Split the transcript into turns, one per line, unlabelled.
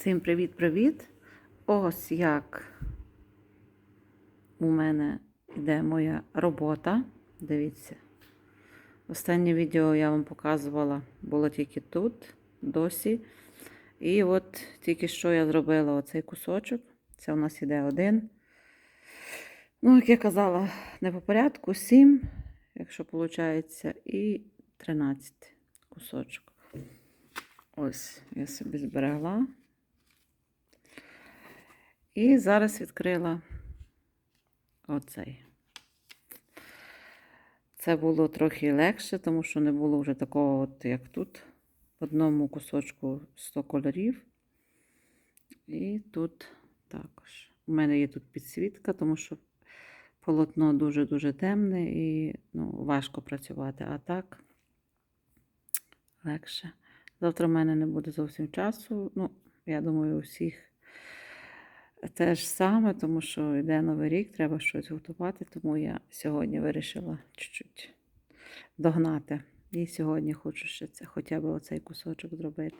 Всім привіт-привіт! Ось як у мене йде моя робота. Дивіться. Останнє відео я вам показувала, було тільки тут, досі. І от тільки що я зробила оцей кусочок. Це у нас іде один. Ну, як я казала, не по порядку, 7, якщо виходить, і 13 кусочок. Ось, я собі зберегла. І зараз відкрила оцей. Це було трохи легше, тому що не було вже такого, от, як тут. В одному кусочку 100 кольорів. І тут також. У мене є тут підсвітка, тому що полотно дуже-дуже темне і ну, важко працювати. А так легше. Завтра в мене не буде зовсім часу. Ну, я думаю, у всіх те ж саме, тому що йде новий рік, треба щось готувати, тому я сьогодні вирішила чуть-чуть догнати. І сьогодні хочу ще це, хоча б оцей кусочок зробити.